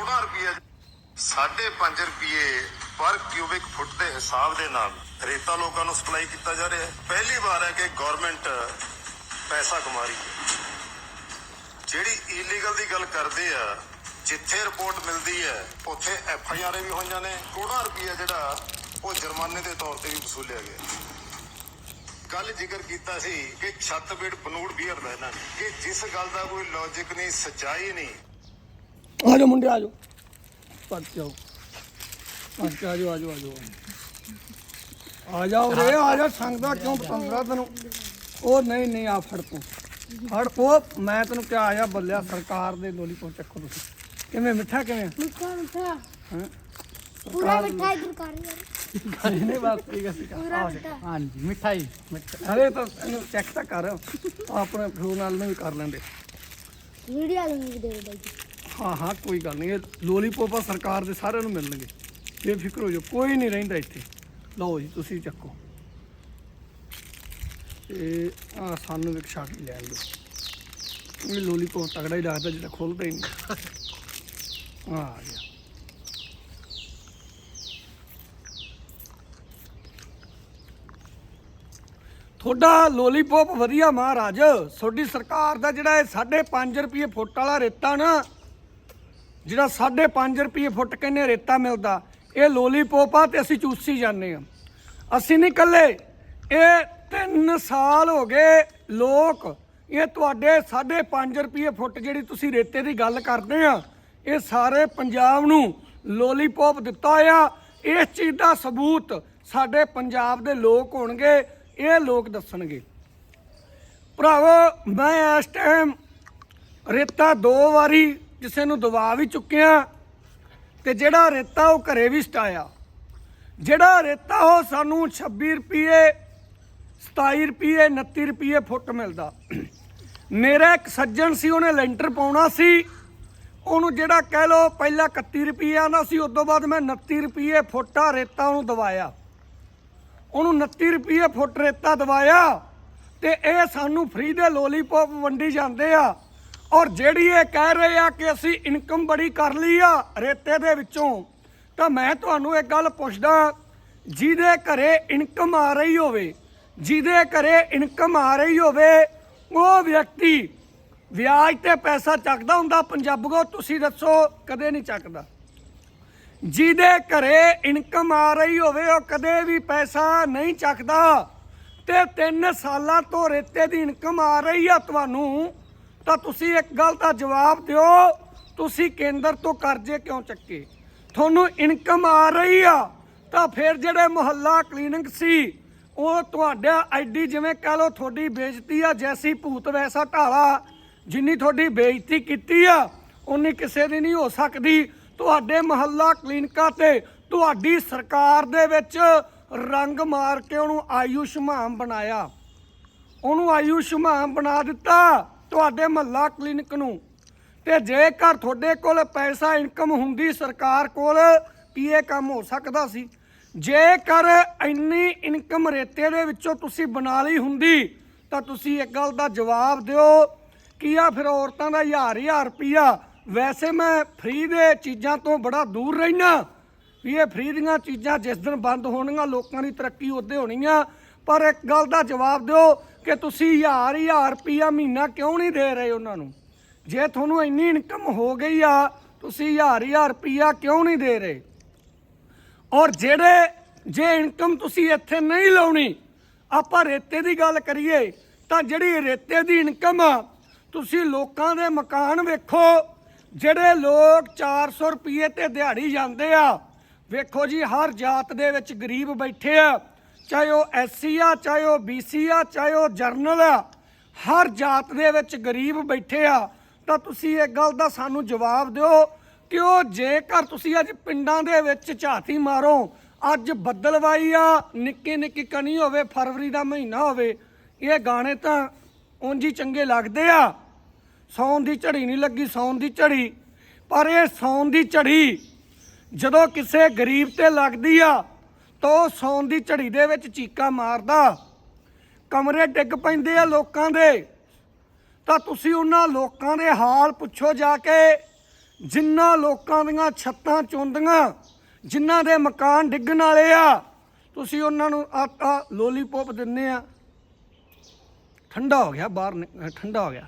ਕਰੋੜਾਂ ਰੁਪਏ 5.5 ਰੁਪਏ ਪਰ ਕਿਊਬਿਕ ਫੁੱਟ ਦੇ ਹਿਸਾਬ ਦੇ ਨਾਲ ਰੇਤਾ ਲੋਕਾਂ ਨੂੰ ਸਪਲਾਈ ਕੀਤਾ ਜਾ ਰਿਹਾ ਹੈ। ਪਹਿਲੀ ਵਾਰ ਹੈ ਕਿ ਗਵਰਨਮੈਂਟ ਪੈਸਾ ਕਮਾ ਰਹੀ ਹੈ। ਜਿਹੜੀ ਇਲੀਗਲ ਦੀ ਗੱਲ ਕਰਦੇ ਆ, ਜਿੱਥੇ ਰਿਪੋਰਟ ਮਿਲਦੀ ਹੈ, ਉੱਥੇ ਐਫ ਆਈ ਆਰ ਵੀ ਹੋਈਆਂ ਨੇ। ਕਰੋੜਾਂ ਰੁਪਏ ਜਿਹੜਾ, ਉਹ ਜੁਰਮਾਨੇ ਦੇ ਤੌਰ ਤੇ ਵੀ ਵਸੂਲਿਆ ਗਿਆ। ਕੱਲ ਜ਼ਿਕਰ ਕੀਤਾ ਸੀ ਕਿ ਛੱਤਬੀੜ ਪਨੂੜ ਬੀਅਰ ਦਾ ਇਹਨਾਂ ਨੇ, ਕਿ ਜਿਸ ਗੱਲ ਦਾ ਕੋਈ ਲੌਜੀਕ ਨਹੀਂ, ਸੱਚਾਈ ਨਹੀਂ ਆ ਜਾਓ ਮੁੰਡੇ ਆ ਜਾਓ ਪੱਟ ਜਾਓ ਪੱਟ ਆ ਜਾਓ ਆ ਜਾਓ ਆ ਜਾਓ ਆ ਜਾਓ ਰੇ ਆ ਜਾ ਸੰਗਦਾ ਕਿਉਂ ਪਤੰਦਰਾ ਤੈਨੂੰ? ਉਹ ਨਹੀਂ ਨਹੀਂ ਆ ਫੜ ਤੂੰ। ਫੜ ਉਹ ਮੈਂ ਤੈਨੂੰ ਕਿਹਾ ਆਇਆ ਬੱਲਿਆ ਸਰਕਾਰ ਦੇ ਲੋਲੀਪੌਪ ਚੱਕੋ ਤੁਸੀਂ। ਕਿਵੇਂ ਮਿੱਠਾ ਕਿਵੇਂ? ਮਿੱਠਾ ਮਿੱਠਾ। ਹਾਂ? ਪੂਰਾ ਮਿੱਠਾ ਇਧਰ ਕਰ ਯਾਰ। ਇਹਨੇ ਬਾਤ ਠੀਕ ਹੈ ਪੂਰਾ ਮਿੱਠਾ। ਹਾਂਜੀ ਮਿਠਾਈ ਅਰੇ ਤਾਂ ਇਹਨੂੰ ਚੈੱਕ ਤਾਂ ਕਰ। ਆਪਣੇ ਫੋਨ ਨਾਲ ਨੂੰ ਵੀ ਕਰ ਲੈਂਦੇ। ਵੀਡੀਓ ਲਿੰਕ ਦੇ ਦੇ ਬਾਈ ਜੀ। ਹਾਂ ਹਾਂ, ਕੋਈ ਗੱਲ ਨਹੀਂ। ਇਹ ਲੋਲੀਪੌਪ ਆ, ਸਰਕਾਰ ਦੇ ਸਾਰਿਆਂ ਨੂੰ ਮਿਲਣਗੇ। ਬੇਫਿਕਰ ਹੋ ਜਾਓ, ਕੋਈ ਨਹੀਂ ਰਹਿੰਦਾ ਇੱਥੇ। ਲਓ ਜੀ, ਤੁਸੀਂ ਚੱਕੋ। ਤੇ ਆ ਸਾਨੂੰ ਇੱਕ ਸ਼ਾਟ ਲੈਣ ਦਿਓ ਇਹ ਲੋਲੀਪੌਪ ਤਗੜਾ ਹੀ ਲੱਗਦਾ, ਜਿਹੜਾ ਖੁੱਲਦਾ ਹੀ ਨਹੀਂ। ਆ ਗਿਆ। ਤੁਹਾਡਾ ਲੋਲੀਪੋਪ ਵਧੀਆ ਮਹਾਰਾਜ। ਤੁਹਾਡੀ ਸਰਕਾਰ ਦਾ ਜਿਹੜਾ ਇਹ 5.5 ਰੁਪਏ ਫੁੱਟ ਵਾਲਾ ਰੇਤਾ ਨਾ ਜਿਹੜਾ 5.5 ਰੁਪਏ ਫੁੱਟ ਕਹਿੰਦੇ ਰੇਤਾ ਮਿਲਦਾ, ਇਹ ਲੋਲੀਪੋਪ ਆ ਤੇ ਅਸੀਂ ਚੂਸੀ ਜਾਂਦੇ ਆ ਅਸੀਂ ਨਹੀਂ ਕੱਲੇ ਇਹ 3 ਸਾਲ ਹੋ ਗਏ ਲੋਕ, ਇਹ ਤੁਹਾਡੇ 5.5 ਰੁਪਏ ਫੁੱਟ ਜਿਹੜੀ ਤੁਸੀਂ ਰੇਤੇ ਦੀ ਗੱਲ ਕਰਦੇ ਆ ਇਹ ਸਾਰੇ ਪੰਜਾਬ ਨੂੰ ਲੋਲੀਪੋਪ ਦਿੱਤਾ ਆ। ਇਸ ਚੀਜ਼ ਦਾ ਸਬੂਤ ਸਾਡੇ ਪੰਜਾਬ ਦੇ ਲੋਕ ਹੋਣਗੇ, ਇਹ ਲੋਕ ਦੱਸਣਗੇ। ਭਰਾਵੋ, ਮੈਂ ਇਸ ਟਾਈਮ ਰੇਤਾ ਦੋ ਵਾਰੀ ਕਿਸੇ ਨੂੰ ਦਵਾ ਵੀ ਚੁੱਕਿਆ ਤੇ ਜਿਹੜਾ ਰੇਤਾ ਉਹ ਘਰੇ ਵੀ ਸਟਾਇਆ। ਜਿਹੜਾ ਰੇਤਾ ਉਹ ਸਾਨੂੰ 26 ਰੁਪਏ 27 ਰੁਪਏ 29 ਰੁਪਏ ਫੁੱਟ ਮਿਲਦਾ। ਮੇਰਾ ਇੱਕ ਸੱਜਣ ਸੀ, ਉਹਨੇ ਲੈਂਟਰ ਪਾਉਣਾ ਸੀ। ਉਹਨੂੰ ਜਿਹੜਾ ਕਹਿ ਲੋ ਪਹਿਲਾਂ 31 ਰੁਪਏ ਆਉਂਦਾ ਸੀ, ਉਸ ਤੋਂ ਬਾਅਦ ਮੈਂ 29 ਰੁਪਏ ਫੁੱਟਾ ਰੇਤਾ ਉਹਨੂੰ ਦਵਾਇਆ। ਉਹਨੂੰ 29 ਰੁਪਏ ਫੁੱਟ ਰੇਤਾ ਦਵਾਇਆ ਤੇ ਇਹ ਸਾਨੂੰ ਫ੍ਰੀ ਦੇ ਲੋਲੀਪੌਪ ਵੰਡੀ ਜਾਂਦੇ ਆ। ਔਰ ਜਿਹੜੀ ਇਹ ਕਹਿ ਰਹੇ ਆ ਕਿ ਅਸੀਂ ਇਨਕਮ ਬੜੀ ਕਰ ਲਈ ਆ ਰੇਤੇ ਦੇ ਵਿੱਚੋਂ, ਤਾਂ ਮੈਂ ਤੁਹਾਨੂੰ ਇੱਕ ਗੱਲ ਪੁੱਛਦਾ, ਜਿਹਦੇ ਘਰੇ ਇਨਕਮ ਆ ਰਹੀ ਹੋਵੇ, ਜਿਹਦੇ ਘਰੇ ਇਨਕਮ ਆ ਰਹੀ ਹੋਵੇ, ਉਹ ਵਿਅਕਤੀ ਵਿਆਜ ਤੇ ਪੈਸਾ ਚੱਕਦਾ ਹੁੰਦਾ ਪੰਜਾਬੀਓ ਤੁਸੀਂ ਦੱਸੋ, ਕਦੇ ਨਹੀਂ ਚੱਕਦਾ। ਜਿਹਦੇ ਘਰੇ ਇਨਕਮ ਆ ਰਹੀ ਹੋਵੇ, ਉਹ ਕਦੇ ਵੀ ਪੈਸਾ ਨਹੀਂ ਚੱਕਦਾ, ਤੇ 3 ਸਾਲਾਂ ਤੋਂ ਰੇਤੇ ਦੀ ਇਨਕਮ ਆ ਰਹੀ ਆ ਤੁਹਾਨੂੰ ਤਾਂ ਤੁਸੀਂ ਇੱਕ ਗੱਲ ਦਾ ਜਵਾਬ ਦਿਓ, ਤੁਸੀਂ ਕੇਂਦਰ ਤੋਂ ਕਰਜ਼ੇ ਕਿਉਂ ਚੱਕੇ? ਤੁਹਾਨੂੰ ਇਨਕਮ ਆ ਰਹੀ ਆ, ਤਾਂ ਫਿਰ ਜਿਹੜੇ ਮੁਹੱਲਾ ਕਲੀਨਿਕ ਸੀ, ਉਹ ਤੁਹਾਡਾ ਐਡੀ ਜਿਵੇਂ ਕਹ ਲਓ ਤੁਹਾਡੀ ਬੇਇੱਜ਼ਤੀ ਆ, ਜੈਸੀ ਭੂਤ ਵੈਸਾ ਢਾਲਾ ਜਿੰਨੀ ਤੁਹਾਡੀ ਬੇਇੱਜ਼ਤੀ ਕੀਤੀ ਆ ਉਨੀ ਕਿਸੇ ਦੀ ਨਹੀਂ ਹੋ ਸਕਦੀ। ਤੁਹਾਡੇ ਮੁਹੱਲਾ ਕਲੀਨਿਕਾਂ ਤੇ ਤੁਹਾਡੀ ਸਰਕਾਰ ਦੇ ਵਿੱਚ ਰੰਗ ਮਾਰ ਕੇ ਉਹਨੂੰ ਆਯੁਸ਼ਮਾਨ ਬਣਾਇਆ। ਉਹਨੂੰ ਆਯੁਸ਼ਮਾਨ ਬਣਾ ਦਿੱਤਾ। ਤੁਹਾਡੇ ਮਹੱਲਾ ਕਲੀਨਿਕ ਨੂੰ ਤੇ ਜੇਕਰ ਤੁਹਾਡੇ ਕੋਲ ਪੈਸਾ ਇਨਕਮ ਹੁੰਦੀ ਸਰਕਾਰ ਕੋਲ, ਕੀ ਇਹ ਕੰਮ ਹੋ ਸਕਦਾ ਸੀ? ਜੇਕਰ ਇੰਨੀ ਇਨਕਮ ਰੇਤੇ ਦੇ ਵਿੱਚੋਂ ਤੁਸੀਂ ਬਣਾ ਲਈ ਹੁੰਦੀ, ਤਾਂ ਤੁਸੀਂ ਇੱਕ ਗੱਲ ਦਾ ਜਵਾਬ ਦਿਓ ਕੀ ਆ ਫਿਰ ਔਰਤਾਂ ਦਾ ਹਜ਼ਾਰ ਹਜ਼ਾਰ ਰੁਪਈਆ ਵੈਸੇ ਮੈਂ ਫ੍ਰੀ ਦੇ ਚੀਜ਼ਾਂ ਤੋਂ ਬੜਾ ਦੂਰ ਰਹਿਣਾ ਵੀ ਇਹ ਫ੍ਰੀ ਦੀਆਂ ਚੀਜ਼ਾਂ ਜਿਸ ਦਿਨ ਬੰਦ ਹੋਣਗੀਆਂ, ਲੋਕਾਂ ਦੀ ਤਰੱਕੀ ਉਹਦੇ ਹੋਣੀ ਆ। ਪਰ ਇੱਕ ਗੱਲ ਦਾ ਜਵਾਬ ਦਿਓ ਕਿ ਤੁਸੀਂ ਹਜ਼ਾਰ ਹਜ਼ਾਰ ਰੁਪਈਆ ਮਹੀਨਾ ਕਿਉਂ ਨਹੀਂ ਦੇ ਰਹੇ ਉਹਨਾਂ ਨੂੰ? ਜੇ ਤੁਹਾਨੂੰ ਇੰਨੀ ਇਨਕਮ ਹੋ ਗਈ ਆ, ਤੁਸੀਂ ਹਜ਼ਾਰ ਹਜ਼ਾਰ ਰੁਪਈਆ ਕਿਉਂ ਨਹੀਂ ਦੇ ਰਹੇ? ਔਰ ਜਿਹੜੇ, ਜੇ ਇਨਕਮ ਤੁਸੀਂ ਇੱਥੇ ਨਹੀਂ ਲਾਉਣੀ, ਆਪਾਂ ਰੇਤੇ ਦੀ ਗੱਲ ਕਰੀਏ, ਤਾਂ ਜਿਹੜੀ ਰੇਤੇ ਦੀ ਇਨਕਮ ਆ, ਤੁਸੀਂ ਲੋਕਾਂ ਦੇ ਮਕਾਨ ਵੇਖੋ, ਜਿਹੜੇ ਲੋਕ 400 ਰੁਪਏ ਤੇ ਦਿਹਾੜੀ ਜਾਂਦੇ ਆ, ਵੇਖੋ ਜੀ, ਹਰ ਜਾਤ ਦੇ ਵਿੱਚ ਗਰੀਬ ਬੈਠੇ ਆ ਚਾਹੇ ਉਹ ਐਸਸੀ ਆ, ਚਾਹੇ ਉਹ ਬੀਸੀ ਆ, ਚਾਹੇ ਉਹ ਜਰਨਲ ਆ, ਹਰ ਜਾਤ ਦੇ ਵਿੱਚ ਗਰੀਬ ਬੈਠੇ ਆ, ਤਾਂ ਤੁਸੀਂ ਇਹ ਗੱਲ ਦਾ ਸਾਨੂੰ ਜਵਾਬ ਦਿਓ ਕਿ ਉਹ ਜੇਕਰ ਤੁਸੀਂ ਅੱਜ ਪਿੰਡਾਂ ਦੇ ਵਿੱਚ ਝਾਤੀ ਮਾਰੋ, ਅੱਜ ਬੱਦਲਵਾਈ ਆ, ਨਿੱਕੀ ਨਿੱਕੀ ਕਣੀ ਹੋਵੇ, ਫਰਵਰੀ ਦਾ ਮਹੀਨਾ ਹੋਵੇ, ਇਹ ਗਾਣੇ ਤਾਂ ਉਂਝ ਹੀ ਚੰਗੇ ਲੱਗਦੇ ਆ। ਸੌਣ ਦੀ ਝੜੀ ਨਹੀਂ ਲੱਗੀ, ਸੌਣ ਦੀ ਝੜੀ, ਪਰ ਇਹ ਸੌਣ ਦੀ ਝੜੀ ਜਦੋਂ ਕਿਸੇ ਗਰੀਬ ਤੇ ਲੱਗਦੀ ਆ ਤਾਂ ਉਹ ਸੌਣ ਦੀ ਝੜੀ ਦੇ ਵਿੱਚ ਚੀਕਾਂ ਮਾਰਦਾ। ਕਮਰੇ ਡਿੱਗ ਪੈਂਦੇ ਆ ਲੋਕਾਂ ਦੇ। ਤਾਂ ਤੁਸੀਂ ਉਹਨਾਂ ਲੋਕਾਂ ਦੇ ਹਾਲ ਪੁੱਛੋ ਜਾ ਕੇ, ਜਿਨ੍ਹਾਂ ਲੋਕਾਂ ਦੀਆਂ ਛੱਤਾਂ ਚੁੰਦੀਆਂ, ਜਿਨ੍ਹਾਂ ਦੇ ਮਕਾਨ ਡਿੱਗਣ ਵਾਲੇ ਆ, ਤੁਸੀਂ ਉਹਨਾਂ ਨੂੰ ਆ ਆ ਲੋਲੀਪੌਪ ਦਿੰਨੇ ਆ। ਠੰਡਾ ਹੋ ਗਿਆ ਬਾਹਰ ਨਿਕ- ਠੰਡਾ ਹੋ ਗਿਆ।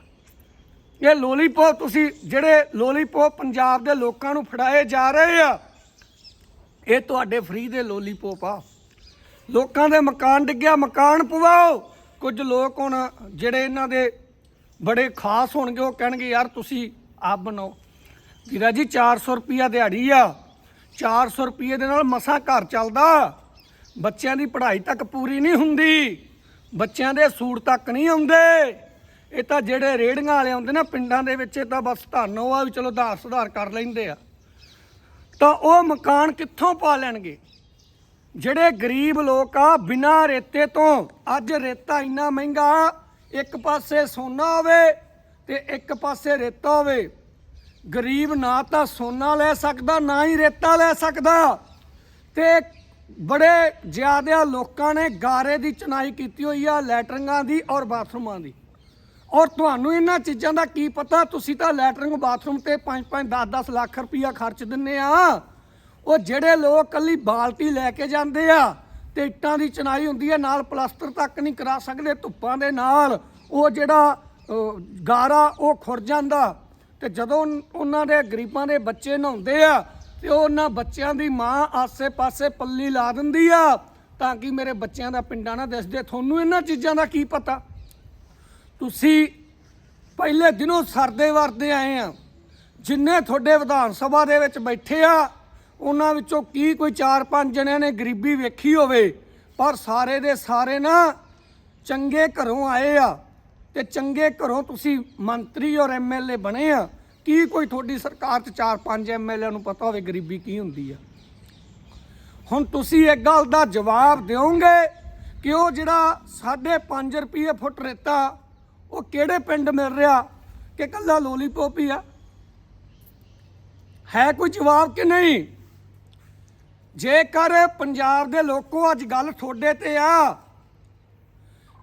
ਇਹ ਲੋਲੀਪੌਪ ਤੁਸੀਂ ਜਿਹੜੇ ਲੋਲੀਪੌਪ ਪੰਜਾਬ ਦੇ ਲੋਕਾਂ ਨੂੰ ਫੜਾਏ ਜਾ ਰਹੇ ਆ ਇਹ ਤੁਹਾਡੇ ਫ੍ਰੀ ਦੇ ਲੋਲੀਪੌਪ ਆ। ਲੋਕਾਂ ਦੇ ਮਕਾਨ ਡਿੱਗਿਆ, ਮਕਾਨ ਪਵਾਓ। ਕੁਝ ਲੋਕ ਹੁਣ ਜਿਹੜੇ ਇਹਨਾਂ ਦੇ ਬੜੇ ਖਾਸ ਹੋਣਗੇ, ਉਹ ਕਹਿਣਗੇ, ਯਾਰ ਤੁਸੀਂ ਆਪ ਬਣਾਓ। ਵੀਰਾ ਜੀ 400 ਰੁਪਿਆ ਦਿਹਾੜੀ ਆ। 400 ਰੁਪਏ ਦੇ ਨਾਲ ਮਸਾ ਘਰ ਚੱਲਦਾ। ਬੱਚਿਆਂ ਦੀ ਪੜ੍ਹਾਈ ਤੱਕ ਪੂਰੀ ਨਹੀਂ ਹੁੰਦੀ। ਬੱਚਿਆਂ ਦੇ ਸੂਟ ਤੱਕ ਨਹੀਂ ਆਉਂਦੇ। ਇਹ ਤਾਂ ਜਿਹੜੇ ਰੇੜੀਆਂ ਵਾਲੇ ਆਉਂਦੇ ਨਾ, ਪਿੰਡਾਂ ਦੇ ਵਿੱਚ ਇਹ ਤਾਂ ਬਸ ਧੰਨਵਾਦ ਵੀ ਚਲੋ ਧਾਰ ਸੁਧਾਰ ਕਰ ਲੈਂਦੇ ਆ। ਤਾਂ ਉਹ ਮਕਾਨ ਕਿੱਥੋਂ ਪਾ ਲੈਣਗੇ? ਜਿਹੜੇ ਗਰੀਬ ਲੋਕ ਆ, ਬਿਨਾਂ ਰੇਤੇ ਤੋਂ, ਅੱਜ ਰੇਤਾ ਇੰਨਾ ਮਹਿੰਗਾ, ਇੱਕ ਪਾਸੇ ਸੋਨਾ ਹੋਵੇ ਤੇ ਇੱਕ ਪਾਸੇ ਰੇਤਾ ਹੋਵੇ। ਗਰੀਬ ਨਾ ਤਾਂ ਸੋਨਾ ਲੈ ਸਕਦਾ, ਨਾ ਹੀ ਰੇਤਾ ਲੈ ਸਕਦਾ। ਤੇ ਬੜੇ ਜ਼ਿਆਦਾ ਲੋਕਾਂ ਨੇ ਗਾਰੇ ਦੀ ਚਨਾਈ ਕੀਤੀ ਹੋਈ ਆ, ਲੈਟਰਿੰਗਾਂ ਦੀ ਔਰ ਬਾਥਰੂਮਾਂ ਦੀ। ਔਰ ਤੁਹਾਨੂੰ ਇਹਨਾਂ ਚੀਜ਼ਾਂ ਦਾ ਕੀ ਪਤਾ? ਤੁਸੀਂ ਤਾਂ ਲੈਟਰਿੰਗ ਬਾਥਰੂਮ ਤੇ 5-5 10-10 ਲੱਖ ਰੁਪਈਆ ਖਰਚ ਦਿੰਨੇ ਆ। ਉਹ ਜਿਹੜੇ ਲੋਕ ਕੱਲੀ ਬਾਲਟੀ ਲੈ ਕੇ ਜਾਂਦੇ ਆ ਤੇ ਇੱਟਾਂ ਦੀ ਚਨਾਈ ਹੁੰਦੀ ਹੈ ਨਾਲ ਪਲਾਸਟਰ ਤੱਕ ਨਹੀਂ ਕਰਾ ਸਕਦੇ ਧੁੱਪਾਂ ਦੇ ਨਾਲ। ਉਹ ਜਿਹੜਾ ਗਾਰਾ, ਉਹ ਖੁਰ ਜਾਂਦਾ। ਤੇ ਜਦੋਂ ਉਹਨਾਂ ਦੇ ਗਰੀਬਾਂ ਦੇ ਬੱਚੇ ਨਹਾਉਂਦੇ ਆ ਤੇ ਉਹ ਉਹਨਾਂ ਬੱਚਿਆਂ ਦੀ ਮਾਂ ਆਸੇ-ਪਾਸੇ ਪੱਲੀ ਲਾ ਦਿੰਦੀ ਆ ਤਾਂ ਕਿ ਮੇਰੇ ਬੱਚਿਆਂ ਦਾ ਪਿੰਡਾਂ ਨਾ ਦਿਸਦੇ। ਤੁਹਾਨੂੰ ਇਹਨਾਂ ਚੀਜ਼ਾਂ ਦਾ ਕੀ ਪਤਾ? ਤੁਸੀਂ ਪਹਿਲੇ ਦਿਨੋਂ ਸਰਦੇ ਵਰਦੇ ਆਏ ਆ। ਜਿੰਨੇ ਤੁਹਾਡੇ ਵਿਧਾਨ ਸਭਾ ਦੇ ਵਿੱਚ ਬੈਠੇ ਆ, ਉਹਨਾਂ ਵਿੱਚੋਂ ਕੀ ਕੋਈ 4-5 ਜਣਿਆਂ ਨੇ ਗਰੀਬੀ ਵੇਖੀ ਹੋਵੇ? ਪਰ ਸਾਰੇ ਦੇ ਸਾਰੇ ਨਾ ਚੰਗੇ ਘਰੋਂ ਆਏ ਆ ਤੇ ਚੰਗੇ ਘਰੋਂ ਤੁਸੀਂ ਮੰਤਰੀ ਔਰ ਐਮਐਲਏ ਬਣੇ ਆ। ਕੀ ਕੋਈ ਤੁਹਾਡੀ ਸਰਕਾਰ 'ਚ 4-5 ਐਮਐਲਏ ਨੂੰ ਪਤਾ ਹੋਵੇ ਗਰੀਬੀ ਕੀ ਹੁੰਦੀ ਆ? ਹੁਣ ਤੁਸੀਂ ਇੱਕ ਗੱਲ ਦਾ ਜਵਾਬ ਦਿਓਗੇ ਕਿ ਉਹ ਜਿਹੜਾ 5.5 ਰੁਪਏ ਫੁੱਟ ਰੇਤਾ ਉਹ ਕਿਹੜੇ ਪਿੰਡ ਮਿਲ ਰਿਹਾ ਕਿ ਕੱਲਾ ਲੋਲੀਪੋਪ ਹੀ ਆ? ਹੈ ਕੋਈ ਜਵਾਬ ਕਿ ਨਹੀਂ? ਜੇਕਰ ਪੰਜਾਬ ਦੇ ਲੋਕੋ ਅੱਜ ਗੱਲ ਤੁਹਾਡੇ ਤੇ ਆ,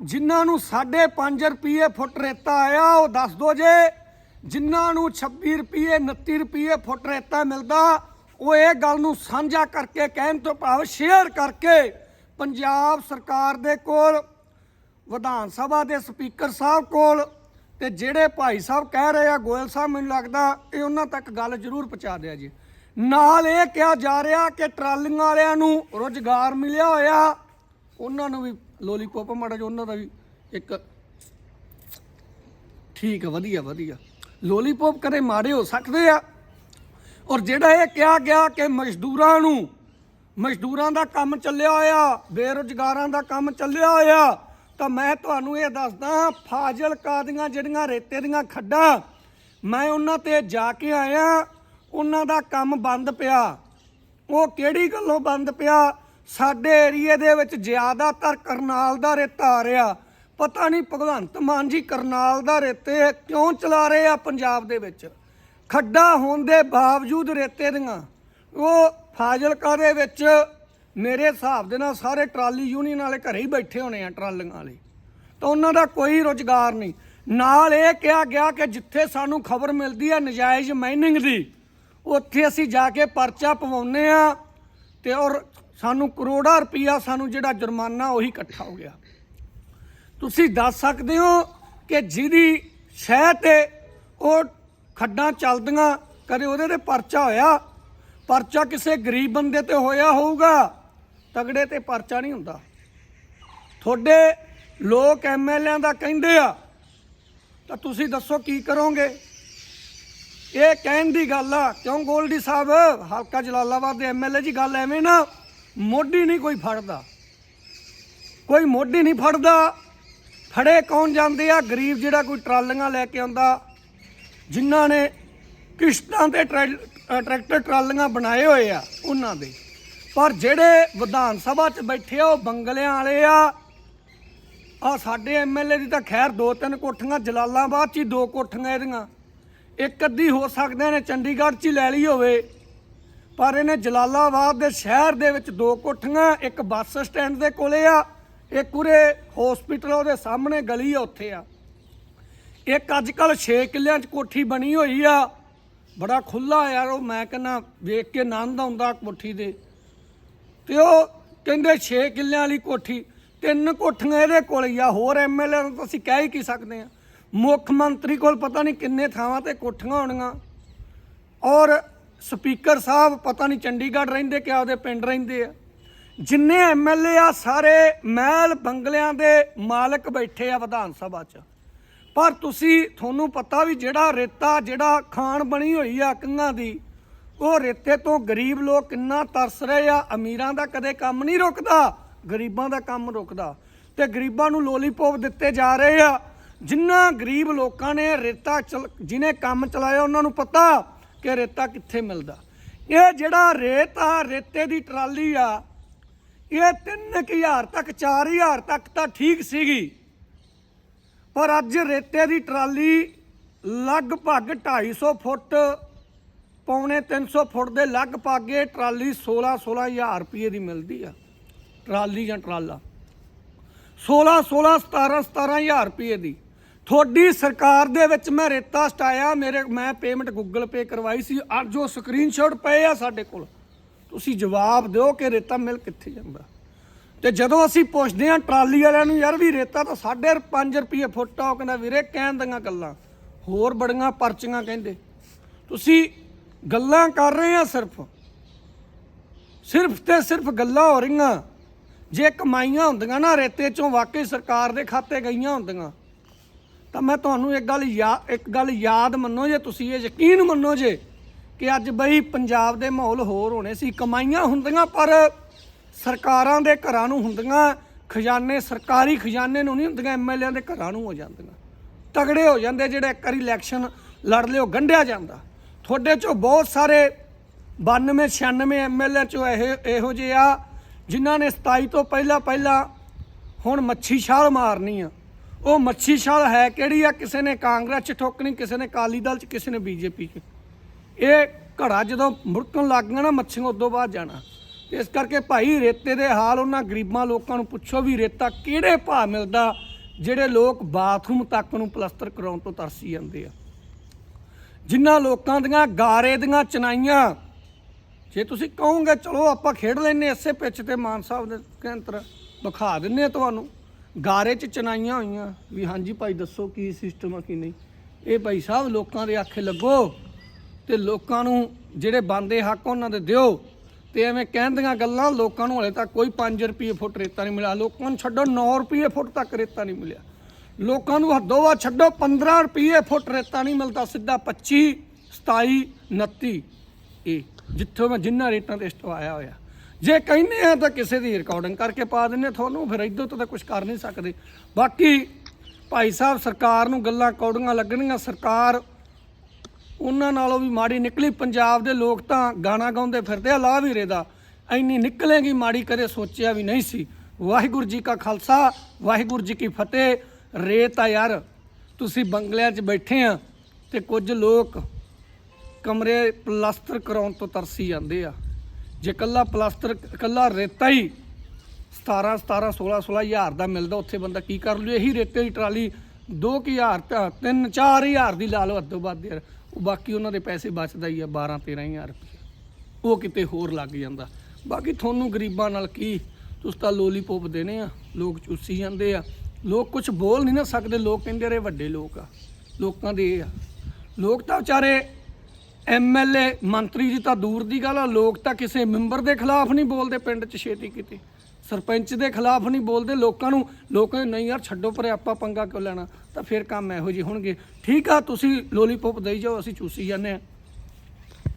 ਜਿਨ੍ਹਾਂ ਨੂੰ 5.5 ਰੁਪਏ ਫੁੱਟ ਰੇਤਾ ਆਇਆ, ਉਹ ਦੱਸ ਦੋ ਜੇ ਜਿਨ੍ਹਾਂ ਨੂੰ 26 ਰੁਪਏ 29 ਰੁਪਏ ਫੁੱਟ ਰੇਤਾ ਮਿਲਦਾ, ਉਹ ਇਹ ਗੱਲ ਨੂੰ ਸਾਂਝਾ ਕਰਕੇ, ਕਹਿਣ ਤੋਂ ਭਾਵ ਸ਼ੇਅਰ ਕਰਕੇ ਪੰਜਾਬ ਸਰਕਾਰ ਦੇ ਕੋਲ ਵਿਧਾਨ ਸਭਾ ਦੇ ਸਪੀਕਰ ਸਾਹਿਬ ਕੋਲ ਤੇ ਜਿਹੜੇ ਭਾਈ ਸਾਹਿਬ ਕਹਿ ਰਹੇ ਆ, ਗੋਇਲ ਸਾਹਿਬ ਮੈਨੂੰ ਲੱਗਦਾ ਇਹ ਉਹਨਾਂ ਤੱਕ ਗੱਲ ਜ਼ਰੂਰ ਪਹੁੰਚਾ ਦਿਆ ਜੀ। ਨਾਲ ਇਹ ਕਿਹਾ ਜਾ ਰਿਹਾ ਕਿ ਟਰਾਲੀਆਂ ਵਾਲਿਆਂ ਨੂੰ ਰੋਜ਼ਗਾਰ ਮਿਲਿਆ ਹੋਇਆ। ਉਹਨਾਂ ਨੂੰ ਵੀ ਲੋਲੀਪੌਪ ਮਾੜਾ ਜੋ ਉਹਨਾਂ ਦਾ ਵੀ ਇੱਕ ਠੀਕ ਆ, ਵਧੀਆ ਵਧੀਆ। ਲੋਲੀਪੌਪ ਕਦੇ ਮਾੜੇ ਹੋ ਸਕਦੇ ਆ। ਔਰ ਜਿਹੜਾ ਇਹ ਕਿਹਾ ਗਿਆ ਕਿ ਮਜ਼ਦੂਰਾਂ ਨੂੰ, ਮਜ਼ਦੂਰਾਂ ਦਾ ਕੰਮ ਚੱਲਿਆ ਹੋਇਆ, ਬੇਰੁਜ਼ਗਾਰਾਂ ਦਾ ਕੰਮ ਚੱਲਿਆ ਹੋਇਆ ਤਾਂ ਮੈਂ ਤੁਹਾਨੂੰ ਇਹ ਦੱਸਦਾ ਫਾਜ਼ਿਲਕਾ ਦੀਆਂ ਜਿਹੜੀਆਂ ਰੇਤੇ ਦੀਆਂ ਖੱਡਾਂ, ਮੈਂ ਉਹਨਾਂ ਤੇ ਜਾ ਕੇ ਆਇਆ, ਉਹਨਾਂ ਦਾ ਕੰਮ ਬੰਦ ਪਿਆ। ਉਹ ਕਿਹੜੀ ਗੱਲੋਂ ਬੰਦ ਪਿਆ? ਸਾਡੇ ਏਰੀਏ ਦੇ ਵਿੱਚ ਜ਼ਿਆਦਾਤਰ ਕਰਨਾਲ ਦਾ ਰੇਤਾ ਆ ਰਿਹਾ। ਪਤਾ ਨਹੀਂ ਭਗਵੰਤ ਮਾਨ ਜੀ ਕਰਨਾਲ ਦਾ ਰੇਤੇ ਕਿਉਂ ਚਲਾ ਰਹੇ ਆ ਪੰਜਾਬ ਦੇ ਵਿੱਚ? ਖੱਡਾ ਹੋਣ ਦੇ ਬਾਵਜੂਦ ਰੇਤੇ ਦੀਆਂ। ਉਹ ਫਾਜ਼ਿਲਕਾ ਦੇ ਵਿੱਚ ਮੇਰੇ ਹਿਸਾਬ ਦੇ ਨਾਲ ਸਾਰੇ ਟਰਾਲੀ ਯੂਨੀਅਨ ਵਾਲੇ ਘਰੇ ਹੀ ਬੈਠੇ ਹੋਣੇ ਆ ਟਰਾਲੀਆਂ ਵਾਲੇ। ਤਾਂ ਉਹਨਾਂ ਦਾ ਕੋਈ ਰੋਜ਼ਗਾਰ ਨਹੀਂ। ਨਾਲ ਇਹ ਕਿਹਾ ਗਿਆ ਕਿ ਜਿੱਥੇ ਸਾਨੂੰ ਖਬਰ ਮਿਲਦੀ ਹੈ ਨਜਾਇਜ਼ ਮਾਈਨਿੰਗ ਦੀ, ਉੱਥੇ ਅਸੀਂ ਜਾ ਕੇ ਪਰਚਾ ਪਵਾਉਨੇ ਆ ਤੇ ਔਰ ਸਾਨੂੰ ਕਰੋੜਾਂ ਰੁਪਈਆ ਸਾਨੂੰ ਜਿਹੜਾ ਜੁਰਮਾਨਾ ਉਹੀ ਇਕੱਠਾ ਹੋ ਗਿਆ। ਤੁਸੀਂ ਦੱਸ ਸਕਦੇ ਹੋ ਕਿ ਜਿਹਦੀ ਸ਼ਹਿ ਤੇ ਉਹ ਖੱਡਾਂ ਚੱਲਦੀਆਂ, ਕਦੇ ਉਹਦੇ ਤੇ ਪਰਚਾ ਹੋਇਆ। ਪਰਚਾ ਕਿਸੇ ਗਰੀਬ ਬੰਦੇ ਤੇ ਹੋਇਆ ਹੋਊਗਾ। ਤਗੜੇ ਤੇ ਪਰਚਾ ਨਹੀਂ ਹੁੰਦਾ। ਤੁਹਾਡੇ ਲੋਕ ਐਮਐਲਏਆਂ ਦਾ ਕਹਿੰਦੇ ਆ, ਤਾਂ ਤੁਸੀਂ ਦੱਸੋ ਕੀ ਕਰੋਗੇ? ਇਹ ਕਹਿਣ ਦੀ ਗੱਲ ਆ, ਕਿਉਂ ਗੋਲਡੀ ਸਾਹਿਬ? ਹਲਕਾ ਜਲਾਲਾਬਾਦ ਦੇ ਐਮਐਲਏ ਜੀ ਗੱਲ ਐਵੇਂ ਨਾ, ਮੋਢੀ ਨਹੀਂ ਕੋਈ ਫੜਦਾ। ਕੋਈ ਮੋਢੀ ਨਹੀਂ ਫੜਦਾ। ਫੜੇ ਕੌਣ ਜਾਂਦੇ ਆ? ਗਰੀਬ ਜਿਹੜਾ ਕੋਈ ਟਰਾਲੀਆਂ ਲੈ ਕੇ ਆਉਂਦਾ। ਜਿਨ੍ਹਾਂ ਨੇ ਕਿਸ਼ਤਾਂ ਤੇ ਟਰੈ- ਟਰੈਕਟਰ ਟਰਾਲੀਆਂ ਬਣਾਏ ਹੋਏ ਆ, ਉਹਨਾਂ ਦੇ। ਪਰ ਜਿਹੜੇ ਵਿਧਾਨ ਸਭਾ 'ਚ ਬੈਠੇ ਆ, ਉਹ ਬੰਗਲਿਆਂ ਵਾਲੇ ਆ। ਆ ਸਾਡੇ ਐਮਐਲਏ ਦੀ ਤਾਂ ਖੈਰ ਦੋ ਤਿੰਨ ਕੋਠੀਆਂ ਜਲਾਲਾਬਾਦ 'ਚ ਹੀ ਦੋ ਕੋਠੀਆਂ ਇਹਦੀਆਂ। ਇੱਕ ਅੱਧੀ ਹੋ ਸਕਦੇ ਨੇ, ਚੰਡੀਗੜ੍ਹ 'ਚ ਹੀ ਲੈ ਲਈ ਹੋਵੇ। ਪਰ ਇਹਨੇ ਜਲਾਲਾਬਾਦ ਦੇ ਸ਼ਹਿਰ ਦੇ ਵਿੱਚ ਦੋ ਕੋਠੀਆਂ, ਇੱਕ ਬੱਸ ਸਟੈਂਡ ਦੇ ਕੋਲੇ ਆ, ਇੱਕ ਉਰੇ ਹਸਪੀਟਲ ਉਹਦੇ ਸਾਹਮਣੇ ਗਲੀ ਆ, ਉੱਥੇ ਆ। ਇੱਕ ਅੱਜ ਕੱਲ 6 ਕਿੱਲਿਆਂ 'ਚ ਕੋਠੀ ਬਣੀ ਹੋਈ ਆ। ਬੜਾ ਖੁੱਲਾ ਯਾਰ, ਉਹ ਮੈਂ ਕਹਿੰਦਾ ਵੇਖ ਕੇ ਆਨੰਦ ਆਉਂਦਾ ਕੋਠੀ ਦੇ। ਤੇ ਉਹ ਕਹਿੰਦੇ 6 ਕਿੱਲਿਆਂ ਵਾਲੀ ਕੋਠੀ, ਤਿੰਨ ਕੋਠੀਆਂ ਇਹਦੇ ਕੋਲ ਹੀ ਆ, ਹੋਰ ਐਮਐਲਏ ਨੂੰ ਤਾਂ ਅਸੀਂ ਕਹਿ ਹੀ ਕੀ ਸਕਦੇ ਆ ਮੁੱਖ ਮੰਤਰੀ ਕੋਲ ਪਤਾ ਨਹੀਂ ਕਿੰਨੇ ਥਾਵਾਂ ਤੇ ਕੋਠੀਆਂ ਹੋਣੀਆਂ ਔਰ ਸਪੀਕਰ ਸਾਹਿਬ ਪਤਾ ਨਹੀਂ ਚੰਡੀਗੜ੍ਹ ਰਹਿੰਦੇ ਕਿ ਆਪਦੇ ਪਿੰਡ ਰਹਿੰਦੇ ਆ। ਜਿੰਨੇ ਐਮਐਲਏ ਆ, ਸਾਰੇ ਮਹਿਲ ਬੰਗਲਿਆਂ ਦੇ ਮਾਲਕ ਬੈਠੇ ਆ ਵਿਧਾਨ ਸਭਾ 'ਚ। ਪਰ ਤੁਸੀਂ, ਤੁਹਾਨੂੰ ਪਤਾ ਵੀ ਜਿਹੜਾ ਰੇਤਾ, ਜਿਹੜਾ ਖਾਣ ਬਣੀ ਹੋਈ ਆ ਕੰਨਾਂ ਦੀ ਉਹ ਰੇਤੇ ਤੋਂ ਗਰੀਬ ਲੋਕ ਕਿੰਨਾ ਤਰਸ ਰਹੇ ਆ, ਅਮੀਰਾਂ ਦਾ ਕਦੇ ਕੰਮ ਨਹੀਂ ਰੁਕਦਾ, ਗਰੀਬਾਂ ਦਾ ਕੰਮ ਰੁਕਦਾ। ਤੇ ਗਰੀਬਾਂ ਨੂੰ ਲੋਲੀਪੌਪ ਦਿੱਤੇ ਜਾ ਰਹੇ ਆ। ਜਿਨ੍ਹਾਂ ਗਰੀਬ ਲੋਕਾਂ ਨੇ ਰੇਤਾ ਚਲ ਜਿਨੇ ਕੰਮ ਚਲਾਇਆ, ਉਹਨਾਂ ਨੂੰ ਪਤਾ ਕਿ ਰੇਤਾ ਕਿੱਥੇ ਮਿਲਦਾ। ਇਹ ਜਿਹੜਾ ਰੇਤ ਆ, ਰੇਤੇ ਦੀ ਟਰਾਲੀ ਆ, ਇਹ 3000 ਤੱਕ 4000 ਤੱਕ ਤਾਂ ਠੀਕ ਸੀਗੀ। ਪਰ ਅੱਜ ਰੇਤੇ ਦੀ ਟਰਾਲੀ ਲਗਭਗ 250 ਫੁੱਟ ਪੌਣੇ 300 ਫੁੱਟ ਦੇ ਲਗਭਗ ਇਹ ਟਰਾਲੀ 16 16000 ਰੁਪਏ ਦੀ ਮਿਲਦੀ ਆ। ਟਰਾਲੀ ਜਾਂ ਟਰਾਲਾ। 16 16 17 17000 ਰੁਪਏ ਦੀ। ਤੁਹਾਡੀ ਸਰਕਾਰ ਦੇ ਵਿੱਚ ਮੈਂ ਰੇਤਾ ਸਟਾਇਆ, ਮੇਰੇ ਮੈਂ ਪੇਮੈਂਟ ਗੂਗਲ ਪੇ ਕਰਵਾਈ ਸੀ। ਅੱਜ ਉਹ ਸਕਰੀਨਸ਼ਾਟ ਪਏ ਆ ਸਾਡੇ ਕੋਲ। ਤੁਸੀਂ ਜਵਾਬ ਦਿਓ ਕਿ ਰੇਤਾ ਮਿਲ ਕਿੱਥੇ ਜਾਂਦਾ। ਤੇ ਜਦੋਂ ਅਸੀਂ ਪੁੱਛਦੇ ਆ ਟਰਾਲੀ ਵਾਲਿਆਂ ਨੂੰ, ਯਾਰ ਵੀ ਰੇਤਾ ਤਾਂ 5.5 ਰੁਪਏ ਫੁੱਟ ਆ, ਉਹ ਕਹਿੰਦਾ, ਵੀਰੇ, ਕਹਿਣ ਦੀਆਂ ਗੱਲਾਂ। ਹੋਰ ਬੜੀਆਂ ਪਰਚੀਆਂ ਕਹਿੰਦੇ। ਤੁਸੀਂ ਗੱਲਾਂ ਕਰ ਰਹੇ ਆ ਸਿਰਫ। ਸਿਰਫ ਤੇ ਸਿਰਫ ਗੱਲਾਂ ਹੋ ਰਹੀਆਂ। ਜੇ ਕਮਾਈਆਂ ਹੁੰਦੀਆਂ ਨਾ, ਰੇਤੇ ਚੋਂ ਵਾਕਈ ਸਰਕਾਰ ਦੇ ਖਾਤੇ ਗਈਆਂ ਹੁੰਦੀਆਂ। ਤਾਂ ਮੈਂ ਤੁਹਾਨੂੰ ਇੱਕ ਗੱਲ ਯਾ, ਇੱਕ ਗੱਲ ਯਾਦ ਮੰਨੋ ਜੇ, ਤੁਸੀਂ ਇਹ ਯਕੀਨ ਮੰਨੋ ਜੇ ਕਿ ਅੱਜ ਬਈ ਪੰਜਾਬ ਦੇ ਮਾਹੌਲ ਹੋਰ ਹੋਣੇ ਸੀ। ਕਮਾਈਆਂ ਹੁੰਦੀਆਂ, ਪਰ ਸਰਕਾਰਾਂ ਦੇ ਘਰਾਂ ਨੂੰ ਹੁੰਦੀਆਂ, ਖਜ਼ਾਨੇ, ਸਰਕਾਰੀ ਖਜ਼ਾਨੇ ਨੂੰ ਨਹੀਂ ਹੁੰਦੀਆਂ ਐਮਐਲਏਆਂ ਦੇ ਘਰਾਂ ਨੂੰ ਹੋ ਜਾਂਦੀਆਂ। ਤਗੜੇ ਹੋ ਜਾਂਦੇ, ਜਿਹੜੇ ਇੱਕ ਵਾਰੀ ਇਲੈਕਸ਼ਨ ਲੜ ਲਿਓ, ਗੰਢਿਆ ਜਾਂਦਾ। ਤੁਹਾਡੇ ਚੋਂ ਬਹੁਤ ਸਾਰੇ 92 96 ਐਮਐਲਏ ਚੋਂ ਇਹ, ਇਹੋ ਜਿਹੇ ਆ, ਜਿਨ੍ਹਾਂ ਨੇ 27 ਤੋਂ ਪਹਿਲਾਂ ਪਹਿਲਾਂ ਹੁਣ ਮੱਛੀ ਛਾਲ ਮਾਰਨੀ ਆ। ਉਹ ਮੱਛੀ ਛਾਲ ਹੈ ਕਿਹੜੀ ਆ? ਕਿਸੇ ਨੇ ਕਾਂਗਰਸ ਚ ਠੋਕਣੀ ਕਿਸੇ ਨੇ ਕਾਲੀ ਦਲ ਚ, ਕਿਸੇ ਨੇ ਬੀਜੇਪੀ ਚ। ਇਹ ਘੜਾ ਜਦੋਂ ਮੁੜਕਣ ਲੱਗ ਗਿਆ ਨਾ, ਮੱਛੀਆਂ ਉਦੋਂ ਬਾਅਦ ਜਾਣਾ। ਇਸ ਕਰਕੇ ਭਾਈ ਰੇਤੇ ਦੇ ਹਾਲ ਉਹਨਾਂ ਗਰੀਬਾਂ ਲੋਕਾਂ ਨੂੰ ਪੁੱਛੋ ਵੀ ਰੇਤਾ ਕਿਹੜੇ ਭਾਅ ਮਿਲਦਾ, ਜਿਹੜੇ ਲੋਕ ਬਾਥਰੂਮ ਤੱਕ ਨੂੰ ਪਲਸਤਰ ਕਰਾਉਣ ਤੋਂ ਤਰਸੀ ਜਾਂਦੇ ਆ। ਜਿਨ੍ਹਾਂ ਲੋਕਾਂ ਦੀਆਂ ਗਾਰੇ ਦੀਆਂ ਚਨਾਈਆਂ। ਜੇ ਤੁਸੀਂ ਕਹੋਗੇ, ਚਲੋ ਆਪਾਂ ਖੇਡ ਲੈਨੇ ਇਸੇ ਪਿੱਚ ਤੇ, ਮਾਨ ਸਾਹਿਬ ਦੇ ਕੇਂਦਰ ਵਿਖਾ ਦਿੰਨੇ ਆ ਤੁਹਾਨੂੰ। ਗਾਰੇ 'ਚ ਚਨਾਈਆਂ ਹੋਈਆਂ। ਵੀ ਹਾਂਜੀ ਭਾਈ, ਦੱਸੋ ਕੀ ਸਿਸਟਮ ਆ, ਕੀ ਨਹੀਂ। ਇਹ ਭਾਈ ਸਾਹਿਬ ਲੋਕਾਂ ਦੇ ਆਖੇ ਲੱਗੋ ਤੇ ਲੋਕਾਂ ਨੂੰ ਜਿਹੜੇ ਬੰਦੇ ਹੱਕ ਉਹਨਾਂ ਦੇ ਦਿਓ। ਤੇ ਐਵੇਂ ਕਹਿੰਦੀਆਂ ਗੱਲਾਂ, ਲੋਕਾਂ ਨੂੰ ਹਲੇ ਤੱਕ ਕੋਈ 5 ਰੁਪਏ ਫੁੱਟ ਰੇਤਾ ਨਹੀਂ ਮਿਲਿਆ। ਲੋਕਾਂ ਨੂੰ ਛੱਡੋ 9 ਰੁਪਏ ਫੁੱਟ ਤੱਕ ਰੇਤਾ ਨਹੀਂ ਮਿਲਿਆ। ਲੋਕਾਂ ਨੂੰ ਹੱਦੋਂ ਵੱਧ ਛੱਡੋ 15 ਰੁਪਏ ਫੁੱਟ ਰੇਤਾ ਨਹੀਂ ਮਿਲਦਾ, ਸਿੱਧਾ 25 27 29 ਇਹ ਜਿੱਥੋਂ ਮੈਂ ਜਿੰਨਾ ਰੇਟਾਂ ਤੇ ਆਇਆ ਹੋਇਆ। ਜੇ ਕਹਿੰਦੇ ਆ ਤਾਂ ਕਿਸੇ ਦੀ ਰਿਕਾਰਡਿੰਗ ਕਰਕੇ ਪਾ ਦਿੰਨੇ ਤੁਹਾਨੂੰ, ਫਿਰ ਇਦੋਂ ਤੋਂ ਤਾਂ ਕੁਝ ਕਰ ਨਹੀਂ ਸਕਦੇ। ਬਾਕੀ ਭਾਈ ਸਾਹਿਬ, ਸਰਕਾਰ ਨੂੰ ਗੱਲਾਂ ਕੌੜੀਆਂ ਲੱਗਣਗੀਆਂ ਸਰਕਾਰ ਉਹਨਾਂ ਨਾਲੋਂ ਵੀ ਮਾੜੀ ਨਿਕਲੀ। ਪੰਜਾਬ ਦੇ ਲੋਕ ਤਾਂ ਗਾਣਾ ਗਾਉਂਦੇ ਫਿਰਦੇ ਆ, ਲਾ ਵੀਰੇ ਦਾ ਐਨੀ ਨਿਕਲੇਗੀ, ਮਾੜੀ ਕਦੇ ਸੋਚਿਆ ਵੀ ਨਹੀਂ ਸੀ। ਵਾਹਿਗੁਰੂ ਜੀ ਕਾ ਖਾਲਸਾ, ਵਾਹਿਗੁਰੂ ਜੀ ਕੀ ਫਤਿਹ। ਰੇਤ ਆ ਯਾਰ, ਤੁਸੀਂ ਬੰਗਲਿਆਂ 'ਚ ਬੈਠੇ ਆ ਤੇ ਕੁਝ ਲੋਕ ਕਮਰੇ ਪਲਾਸਟਰ ਕਰਾਉਣ ਤੋਂ ਤਰਸੀ ਜਾਂਦੇ ਆ। ਜੇ ਕੱਲਾ ਪਲਾਸਟਰ ਕੱਲਾ ਰੇਤਾ ਹੀ 17 17 16 16 ਹਜ਼ਾਰ ਦਾ ਮਿਲਦਾ, ਉੱਥੇ ਬੰਦਾ ਕੀ ਕਰ ਲੂ? ਇਹੀ ਰੇਤੇ ਦੀ ਟਰਾਲੀ 2000 3 4000 ਦੀ ਲਾ ਲਓ ਅੱਧੋ ਵੱਧ ਯਾਰ। ਉਹ ਬਾਕੀ ਉਹਨਾਂ ਦੇ ਪੈਸੇ ਬਚਦਾ ਹੀ ਆ 12 13000 ਰੁਪਏ। ਉਹ ਕਿਤੇ ਹੋਰ ਲੱਗ ਜਾਂਦਾ। ਬਾਕੀ ਤੁਹਾਨੂੰ ਗਰੀਬਾਂ ਨਾਲ ਕੀ? ਤੁਸੀਂ ਤਾਂ ਲੋਲੀਪੋਪ ਦੇਣੇ ਆ, ਲੋਕ ਚੂਸੀ ਜਾਂਦੇ ਆ। ਲੋਕ ਕੁਝ ਬੋਲ ਨਹੀਂ ਨਾ ਸਕਦੇ, ਲੋਕ ਕਹਿੰਦੇ ਰੇ ਵੱਡੇ ਲੋਕ ਆ। ਲੋਕਾਂ ਦੇ ਇਹ ਆ। ਲੋਕ ਤਾਂ ਵਿਚਾਰੇ ਐਮਐਲਏ ਮੰਤਰੀ ਜੀ ਤਾਂ ਦੂਰ ਦੀ ਗੱਲ ਆ, ਲੋਕ ਤਾਂ ਕਿਸੇ ਮੈਂਬਰ ਦੇ ਖਿਲਾਫ ਨਹੀਂ ਬੋਲਦੇ, ਪਿੰਡ 'ਚ ਛੇਤੀ ਕਿਤੇ। ਸਰਪੰਚ ਦੇ ਖਿਲਾਫ ਨਹੀਂ ਬੋਲਦੇ, ਲੋਕਾਂ ਨੂੰ, ਲੋਕਾਂ ਨਹੀਂ ਯਾਰ ਛੱਡੋ ਪਰੇ, ਆਪਾਂ ਪੰਗਾ ਕਿਉਂ ਲੈਣਾ? ਤਾਂ ਫਿਰ ਕੰਮ ਇਹੋ ਜਿਹੇ ਹੋਣਗੇ। ਠੀਕ ਆ, ਤੁਸੀਂ ਲੋਲੀਪੌਪ ਦੇਈ ਜਾਓ, ਅਸੀਂ ਚੂਸੀ ਜਾਂਦੇ ਆ